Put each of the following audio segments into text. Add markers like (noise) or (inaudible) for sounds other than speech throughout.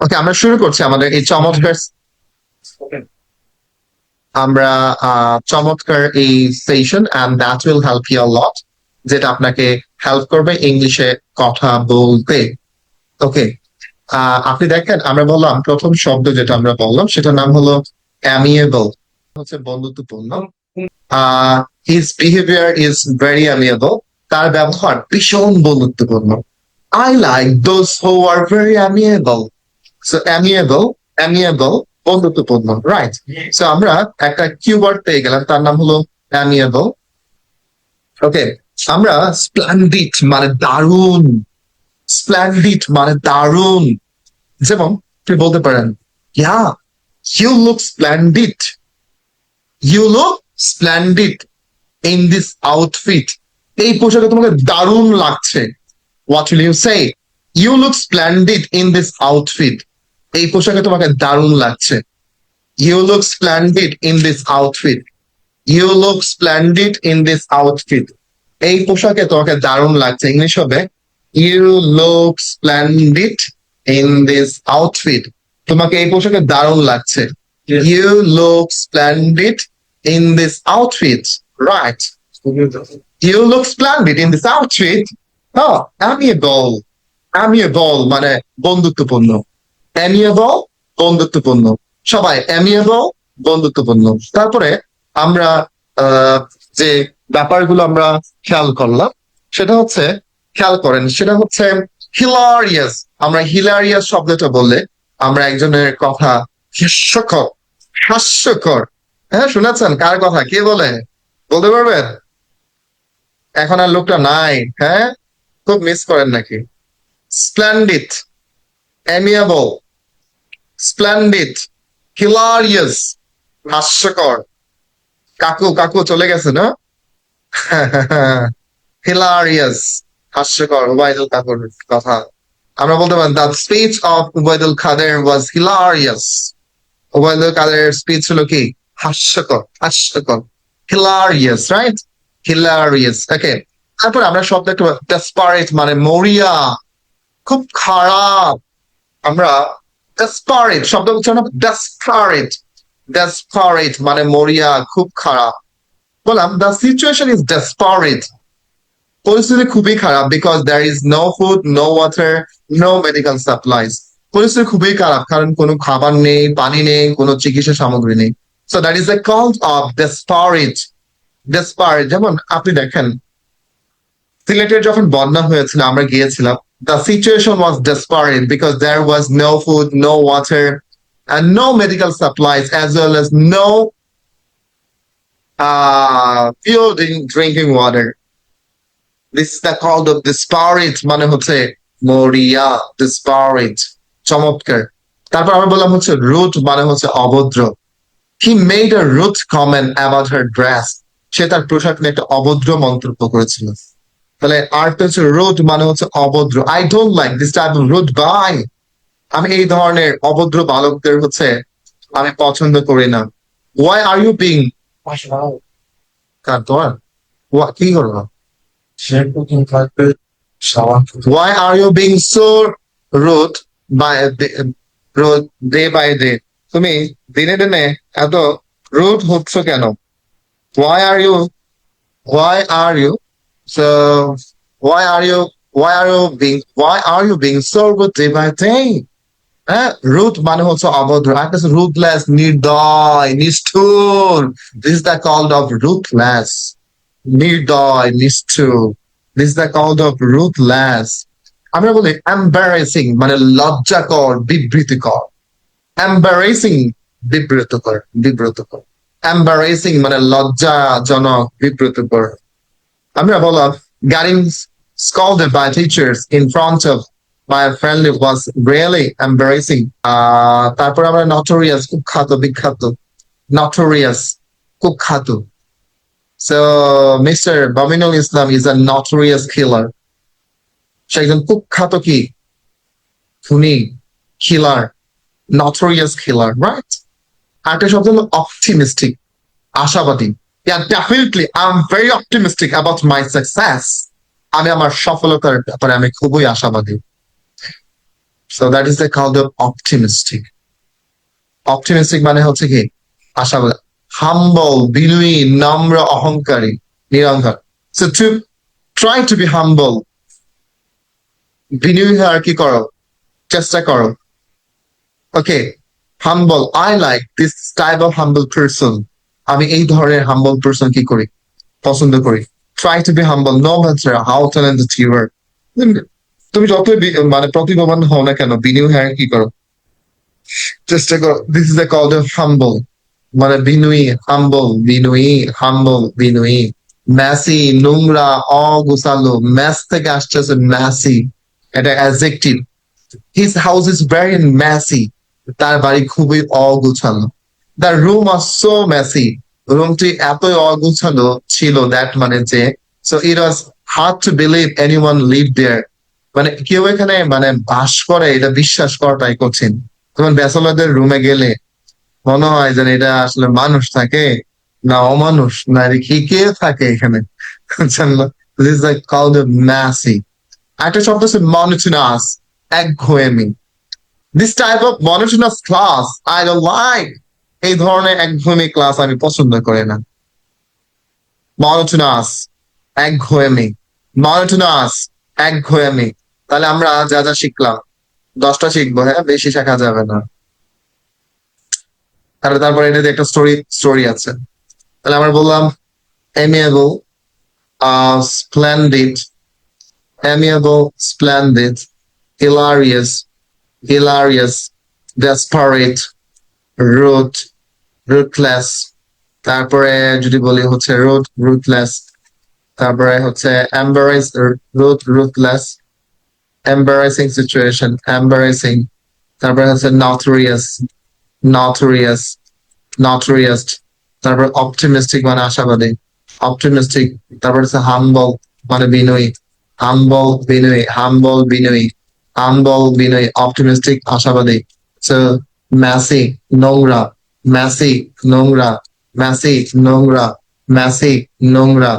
ওকে আমরা শুরু করছি আমাদের এই চমৎকার আমরা চমৎকার এই session and that will help you lot যেটা আপনাকে হেল্প করবে ইংলিশে কথা বলতে। ওকে আপনি দেখেন, আমরা বললাম, প্রথম শব্দ যেটা আমরা বললাম, সেটার নাম হলো অ্যামিয়েবল হচ্ছে বন্ধুত্বপূর্ণ। His behaviour is very amiable তার ব্যবহার ভীষণ বন্ধুত্বপূর্ণ। I like those who are very amiable so amiable amiable বন্ধুত্বপূর্ণ রাইট সো আমরা একটা কিওয়ার্ড পেয়ে গেলাম, তার নাম হলো অ্যামিয়েবল ওকে আমরা স্প্লেন্ডিড মানে দারুণ স্প্লেন্ডিড মানে দারুণ। যেমন, আপনি বলতে পারেন yeah you look splendid you look splendid in this outfit এই পোশাকে তোমাকে দারুণ লাগছে। What will you say you look splendid in this outfit এই পোশাকে তোমাকে দারুণ লাগছে। You look splendid in this outfit you look splendid in this outfit এই পোশাকে তোমাকে দারুণ লাগছে। ইংলিশ হবে you look splendid in this outfit তোমাকে এই পোশাকে দারুণ লাগছে. You look splendid in this outfit right you look splendid in this outfit হ্যাঁ অ্যামিয়েবল অ্যামিয়েবল মানে বন্ধুত্বপূর্ণ। অ্যামিয়েবল বন্ধুত্বপূর্ণ। সবাই অ্যামিয়েবল বন্ধুত্বপূর্ণ। তারপরে আমরা যে ব্যাপারগুলো আমরা খেয়াল করলাম, সেটা হচ্ছে, খেয়াল করেন, সেটা হচ্ছে হিলারিয়াস আমরা হিলারিয়াস শব্দটা বললে আমরা একজনের কথা হাস্যকর হাস্যকর। হ্যাঁ শুনেছেন? কার কথা? কে বলে? বলতে পারবেন? এখন আর লোকটা নাই হ্যাঁ? খুব মিস করেন নাকি? স্প্লেন্ডিড অ্যামিয়েবল স্প্লেন্ডিড হিলারিয়াস হাস্যকর। কাকু কাকু চলে গেছে, না? (laughs) হিলারিয়াস হাস্যকর উবাইদুল কাকুর কথা। আমরা বলতে পারি the speech of Obaidul Quader was hilarious Obaidul Quader speech হলো কি? হাস্যকর হাস্যকর। হিলারিয়াস রাইট হিলারিয়াস ওকে তারপর আমরা শব্দ একটু ডেসপারেট মানে মরিয়া, খুব খারাপ। আমরা ডেসপারেট শব্দ না ডেসপারেট ডেসপারেট মানে মরিয়া, খুব খারাপ। বললাম দ্য সিচুয়েশন ইজ ডেসপারেট পরিস্থিতি খুবই খারাপ because there is no food no water no medical supplies পরিস্থিতি খুবই খারাপ, কারণ কোনো খাবার নেই, পানি নেই, কোনো চিকিৎসা সামগ্রী নেই। So that is a called of desperate desperate যেমন আপনি দেখেন সিলেটের যখন বন্যা হয়েছিল, আমরা গিয়েছিলাম the situation was desperate because there was no food, no water, and no medical supplies, as well as no uh, drink- drinking water. This is the called of disparate মানে হচ্ছে মরিয়া disparate চমৎকার তারপর আমরা বললাম হচ্ছে রুট মানে হচ্ছে অভদ্র he made a rude comment about her dress সে তার পোশাক নিয়ে একটা অভদ্র মন্তব্য করেছিল তাহলে আর্ট হচ্ছে রুড মানে হচ্ছে অভদ্র। I don't like this type of rude boy আমি এই ধরনের অভদ্র বালকদের হচ্ছে আমি পছন্দ করি না। Why are you being car তোমার Wha- কি shower. Why are you being so rude by road day by day তুমি দিনে দিনে এত রুড হচ্ছ কেন? Why are you why are you so why are you why are you being why are you being so rude day by হ্যাঁ rude মানে হচ্ছে অভদ্র। একটা রুটলেস নির্দয়, নিষ্ঠুর। This the called of ruthless নির্দয়, নিষ্ঠুর। This the called of ruthless আমরা বলি এম্বারেসিং মানে লজ্জাকর, বিবৃতিকর। এম্বারেসিং বিব্রতকর বিব্রতকর এম্বারেসিং মানে লজ্জাজনক বিব্রতকর বললাম getting scolded by teachers in front of my friend was really embarrassing. আমরা notorious কুখ্যাত বিখ্যাত notorious কুখ্যাত So Mr. Baminul Islam is a notorious killer. সে একজন কুখ্যাত কি কিলার notorious killer, right? আরেকটা শব্দ হলো optimistic আশাবাদী Yeah, definitely. I'm very optimistic about my success. আমি আমার সফলতার ব্যাপারে আমি খুবই আশাবাদী। So that is the count of optimistic optimistic মানে হচ্ছে কি? আশাবাদ। হাম্বল বিনয়ী নম্র অহংকারী নিরঙ্কার। So to try to be humble বিনয়ী হওয়ার কি করো? চেষ্টা করো। Okay humble I like this type of humble person আমি এই ধরনের হাম্বল পার্সন কি করি? পছন্দ করি। Try to be humble no matter how talented you তুমি যতই মানে প্রতিভাবান হও না কেন, বিনিয়োগ হ্যাঁ কি করো? চেষ্টা করো। This is the call of humble মানে বিনয়ী হাম্বল বিনয়ী হাম্বল বিনয়ী। ম্যাসি নোংরা, অগোছালো ম্যাস থেকে আসতেছে ম্যাসি এটা adjective his house is very messy তার বাড়ি খুবই অগোছালো। The room are so messy রুমটি এতই অগোছালো ছিল দ্যাট মানে যে so it was hard to believe anyone live there মানে কেউ এখানে মানে বাস করে, এটা বিশ্বাস করাটাই কঠিন। যেমন ব্যাচেলারদের রুমে গেলে মনে হয় যেন এটা আসলে মানুষ থাকে না অমানুষ, না কি কে থাকে এখানে? ম্যাসি একটা শব্দ হচ্ছে মনোটোনাস একঘেয়েমি। This type of monotonous class I don't like এই ধরনের একঘেয়েমি ক্লাস আমি পছন্দ করি না। মনোটোনাস একঘেয়েমি মনোটোনাস একঘেয়েমি তাহলে আমরা যা যা শিখলাম দশটা শিখব হ্যাঁ? বেশি শেখা যাবে না। তাহলে তারপরে এটাতে একটা স্টোরি স্টোরি আছে। তাহলে আমরা বললাম amiable splendid amiable, splendid, hilarious, hilarious, desperate, rude, ruthless, তারপরে যদি বলি হচ্ছে রুট রুটলেস তারপরে হচ্ছে embarrass rude ruthless embarrassing situation embarrassing তারপরে হচ্ছে নটোরিয়াস নটোরিয়াস নটোরিয়াস তারপর অপটিমিস্টিক মানে আশাবাদী অপটিমিস্টিক তারপর হচ্ছে হাম্বল মানে বিনয়ী হাম্বল বিনয়ী হাম্বল বিনয়ী হাম্বল বিনয়ী অপটিমিস্টিক আশাবাদী সো ম্যাসি নোংরা ম্যাসি নোংরা ম্যাসিক নোংরা ম্যাসিক নোংরা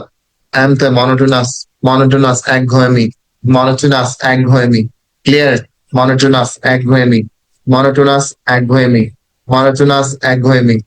এমতে মনোটোনাস মনোটোনাস একঘেয়েমি মনোটোনাস একঘেয়েমি ক্লিয়ার মনোটোনাস একঘেয়েমি মনোটোনাস একঘেয়েমি মনোটোনাস একঘেয়েমি